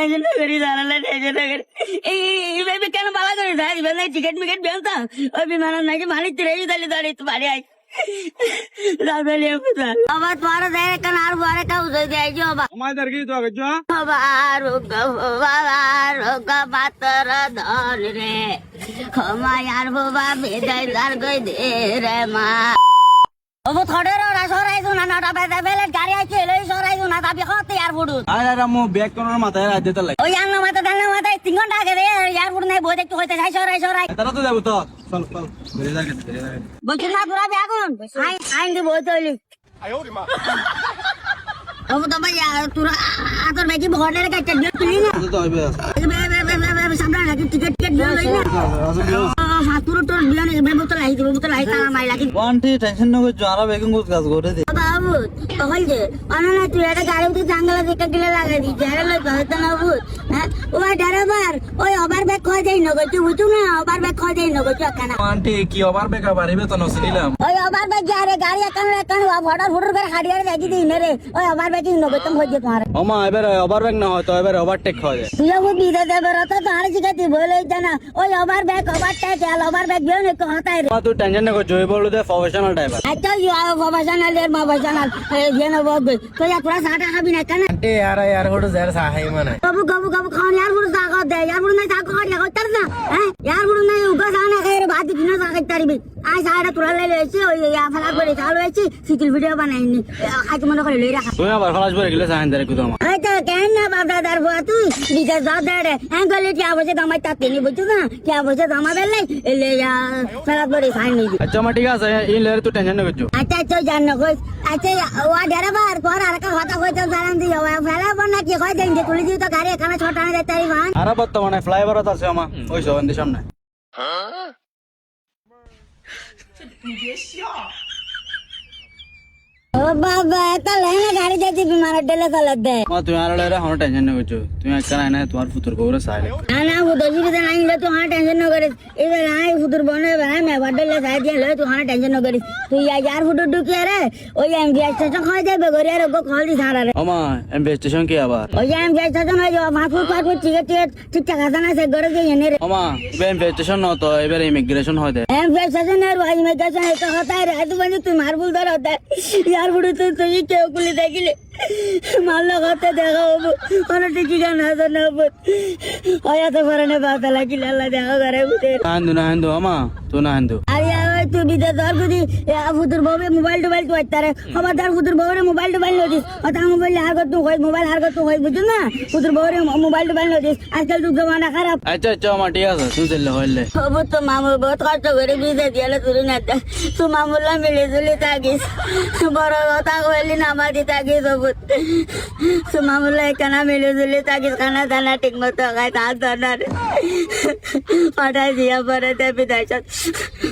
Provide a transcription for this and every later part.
Tension না করি দাঁড়ালে টেনশন না করি এই এইভাবে কেন বালা করে স্যার এবার টিকিট মিকেট বেলতাম। ওই বিমানের নাকি মালিক তুলে তাহলে দাঁড়িয়ে তো বাড়ি রাজধানী আবার তোমার দেয় কেন আর বারে কাউ দেয় বাবা। আমাদের কি তো আগে যা মাতর ধন রে। মায়ার বাবা বেদাই দার গই দে রে মা। নটা গাড়ি আইছে লই সরাই হতে আর আরে আরে মো ব্যাগ কোন মাথায় রাখ দিতে লাগে। ওই আন্ন মাথা দান্ন মাথা তিন ঘণ্টা আগে রে নাই বই দেখতে হইতে যাই সরাই সরাই। তারা তো যাব তো। চল চল বেরিয়ে যাকে বেরিয়ে যাকে। বলছি না আই দি বই তো ভাই তোরা তোর বেজি ভড়ে রে কাটতে দিও তুই না? তো হইবে সামনে টিকেট টিকেট দিও লই না হাতুরো তোর দিও নি বেবু তো লাইতে বেবু তো মাই লাগি ওয়ান্টি টেনশন না করছ আরা বেগম গুজ কাজ করে দে। তখন যে অননা তুই একটা গাড়ি উঠে জাঙ্গলা দিকে গেলে লাগাই দি যারা লই হয়তো না বুঝ হ্যাঁ? ওই ড্রাইভার ওই ওভার ব্যাগ খয় যাই নগর তুই বুঝু না? ওভার ব্যাগ খয় যাই নগর তুই কেন ওয়ান্টি কি ওভার বেকা পারিবে তো নসিলাম ওই ওভার ব্যাগ যা রে গাড়ি একান একান ভড়া ভড়র করে হাড়িয়ে দেখি দিই নে রে। ওই ওভার ব্যাগ নগর তুমি হয়ে তোমার। ওমা এবার ওভার বেগ না হয় তো এবার ওভারটেক হয় যায়। তুই ও বিদে দেবে রত তো আর জিগাতি বলে জানা ওই ওভার ব্যাগ ওভার ট্যাগ আর ওভার ব্যাগ দিও নে কহতাই রে তুই টেনশন না করছ বলো দে প্রফেশনাল ড্রাইভার আচ্ছা ইউ আর প্রফেশনাল এর প্রফেশনাল યાર જેનો બાપ તો યાર થોડા સાટા ખાબી નાખતા ને અરે યાર યાર હોડો જરા સહાય મને ಗಬು ಗಬು ಗಬು ভিডিও বানাইনি। আজ মনে করে লই রাখা তুই আবার ফলাস করে গেলে সাহান দারে কুদম এই তো কেন না বাবা দাদার নি? আচ্ছা আচ্ছা আচ্ছা জান আচ্ছা ওয়া ডেরাবার পর আর কথা কইতাম সারান দিও ফেলা বনা কি কই এখানে ছোটা না তাই ভান আর বর্তমানে ফ্লাইওভার আছে আমা। ওই সবন্দি সামনে। ও বাবা এত লাইনে গাড়ি যাইতে বিমার ডেলে কলর দে। মা তুমি আর লরে হন টেনশন নে বুঝছ তুমি এক কারণে তোমার পুত্র গোরে সাইলে না না ও দজি রে নাই লে তুই হন টেনশন ন করিস। এবার আই পুত্র বনে ভাই মে বডলে সাই দিয়ে লই তুই হন টেনশন ন করিস। তুই ইয়া ইয়ার ফুটু ডুকি আরে ওই এম ভি স্টেশন খাই যাবে গরি আর গো কল দি সারা রে ও মা এম ভি স্টেশন কি আবার? ওই এম ভি স্টেশন ওই মাফু ইমিগ্রেশন হয় তারপরে তো তুই কেউ খুলে দেখিলে? মাল্লা কথা দেখা হব অনেকটা ঠিকান হাসা না বোধ হয় এত পারে না বাতা লাগিলে আল্লাহ দেখা করে বুঝে না হান্দু আমা তো না হান্দু। তুমি দে দর গুদি ফুতুর বউবে মোবাইল টোবাইল তো আইতারে আমার দর ফুতুর বউরে মোবাইল টোবাইল নদিস অতা মোবাইল হার করতো হই মোবাইল হার করতো হই বুঝছ না? ফুতুর বউরে মোবাইল টোবাইল নদিস আজকাল তো জমানা খারাপ। আচ্ছা আচ্ছা আমার ঠিক আছে তুই চলে হইলে সবু তো মামু বহুত কষ্ট করে বিজে দিয়ালে তুই না তো মামুলা মিলে জুলে তাগিস বড় কথা কইলি না আমার দি তাগিস সবু তো মামুলা একানা মিলে জুলে তাগিস খানা দানা ঠিক মতো খাই তার দানা পাঠাই দিয়া পরে দেবি দাইছত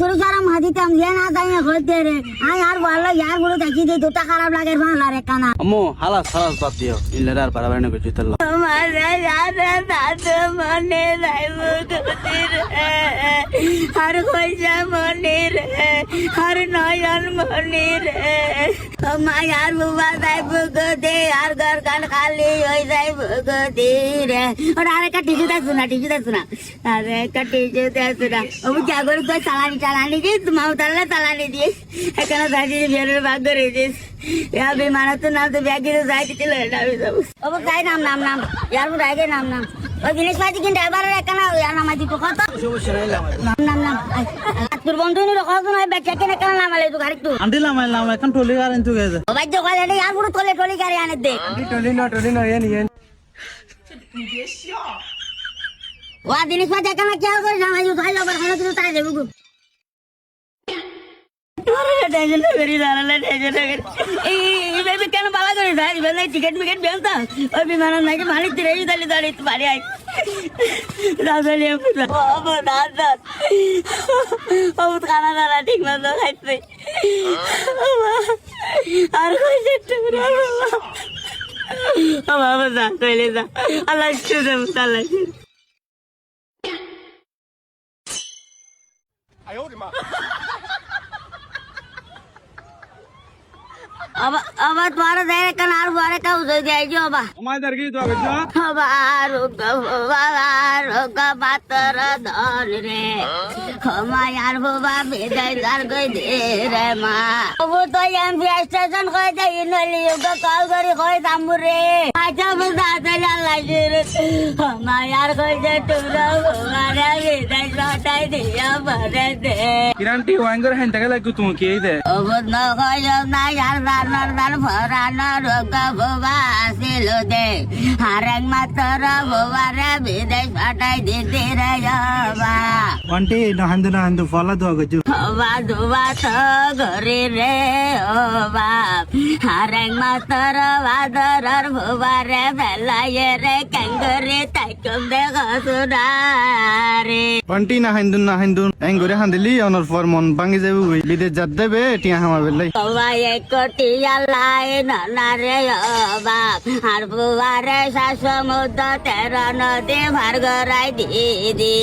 তোর সারা মাদিতাম যে না তাই হইতে রে আই আর ভালো ইয়ার বড় দেখি দে তোটা খারাপ লাগে ভালো রে কানা। আম্মু হালাস হালাস বাদ দিও ইন লেরে আর পারাবার না করছ চল আমার রাজা দাদু মনে রাইব গতির আর কইসা মনে রে আর নয়ন মনে রে আমার আর বুবা যাইব গদে আর ঘর কান খালি হয়ে যাইব গদে রে ওরা আরেকটা টিসু দেয় শোনা দেয় শোনা আরেকটা দেয় শোনা ও জাগর তো চালানি চালানি দিস তোমার তাহলে চালানি দিস। এখানে দাঁড়িয়ে বেরোর ভাগ করে দিস या বিমানত নাম তো ব্যাগে যাই দিতে লড়া আমি যাব। ও যাই নাম নাম নাম। ইয়ার রাগে নাম নাম। ওই জিনিস পাতি কিন্তু এবার একানা ইয়ার নাম আজি কত নাম নাম নাম। তোর বন্ধু নি রকম নয় ব্যাগ কেন একানা নাম তো গাড়ি তো। আন্টি লামাই লাম এখন টলি গার ইন্তু গেছে। ও ভাই তো কইলে ইয়ার পুরো তলে টলি গাড়ি আনে দে। টলি না টলি না ওয়া জিনিস করে ভাই আবার তুই তাই দেবো টেনশন না করি দাঁড়ালে টেনশন না করি এই এইভাবে কেন বালা করে স্যার এবার টিকিট মিকেট বেলতাম ওই বিমানের নাকি মালিক তুলে তাহলে দাঁড়িয়ে বাড়ি দাদালি পুরা বাবা দাদা বহুত খানা দানা ঠিক মতো খাইছে। আর কইছে একটু বাবা যা কইলে যা। আল্লাহ শুনে আল্লাহ अब তোমার দেয় কেন আর পরে কাউ যদি আইજો বাবা আমাদের কি তো আগে রোগ রোগ পাতর ধর রে ক্ষমায়ার বাবা বেদাই দার কই দে রে মা ও তো এমপি স্টেশন কই দে ইনলি যোগ কল করি কই দামু রে আচ্ছা বুঝা তাহলে আল্লাহ তোরা বাবা রে বেদাই লটাই দিয়া ভরে দে। কিরান্টি ওয়াঙ্গর হ্যান টাকা লাগু তুমি কি দে? অবুধ নয় না ইয়ার দানার দান ভরানো রোগ আসিল দে। মাতর বাবারে বিদেশ পাঠাই দিতে রে ಒಂಟಿ ನಂದು ನಂದು ಫಲದ ಹೋಗಜ್ಜು ವಾದ ಗರಿ ರೇ ಓವಾ ಹರಂಗ್ ಮಾತರ ವಾದರರ್ ಭುವಾರೆ ಬೆಲ್ಲಯ ರೇ ಕಂಗರಿ ತಕ್ಕಂದೆ ಗಸುರಾರೆ ಒಂಟಿ ನಾ ಹಿಂದು ನಾ ಹಿಂದು ಹೆಂಗ್ ಗುರಿ ಹಂದಿಲಿ ಅವನರ್ ಫಾರ್ ಮನ್ ಬಂಗಿ ಜೇವು ಬಿದೆ ಜದ್ದೇವೆ ಟಿಯಾ ಹಮ ಬೆಲ್ಲೈ ಓವಾಯ ಕೊಟಿಯ ಲಾಯ ನನ್ನರೆ ಓವಾ ಹರ್ ಭುವಾರೆ ಶಾಸ ಮುದ್ದ ತೆರ ನದಿ ಭಾರ್ಗರಾಯ ದಿದಿ